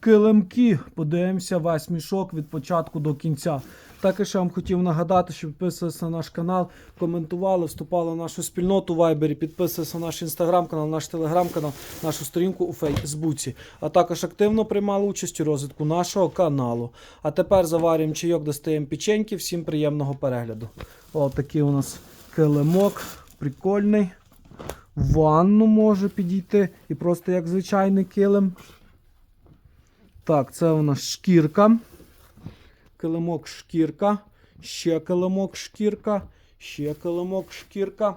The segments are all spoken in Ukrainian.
килимки. Подивимося весь мішок від початку до кінця. Також я вам хотів нагадати, що підписувалися на наш канал, коментували, вступали в нашу спільноту в Вайбері, підписувалися на наш інстаграм-канал, наш телеграм-канал, нашу сторінку у Фейсбуці. А також активно приймали участь у розвитку нашого каналу. А тепер заварюємо чайок, достаємо печеньки. Всім приємного перегляду. О, такий у нас килимок, прикольний. В ванну може підійти і просто як звичайний килим. Так, це у нас шкірка. Килимок шкірка. Ще килимок шкірка. Ще килимок шкірка.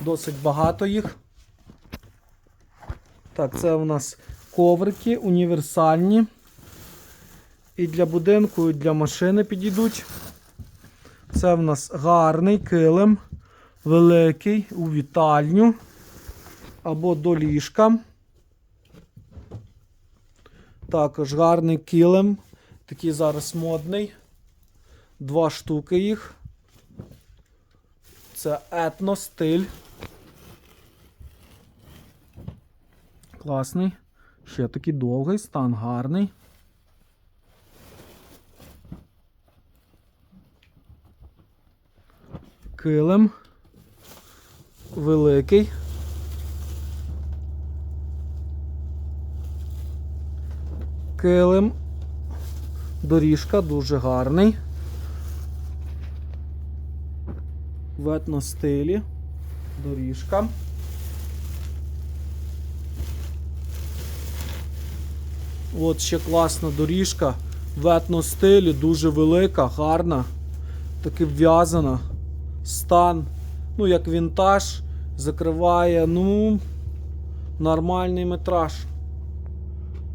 Досить багато їх. Так, це у нас коврики універсальні. І для будинку, і для машини підійдуть. Це в нас гарний килим. Великий у вітальню. Або до ліжка. Також гарний килим. Такий зараз модний. Два штуки їх. Це етностиль. Класний. Ще такий довгий, стан гарний. Килим. Великий. Килим. Доріжка дуже гарний. В етностилі. Доріжка. От ще класна доріжка. В етностилі, дуже велика, гарна. Таки в'язана. Стан, ну, як вінтаж, закриває, ну, нормальний метраж.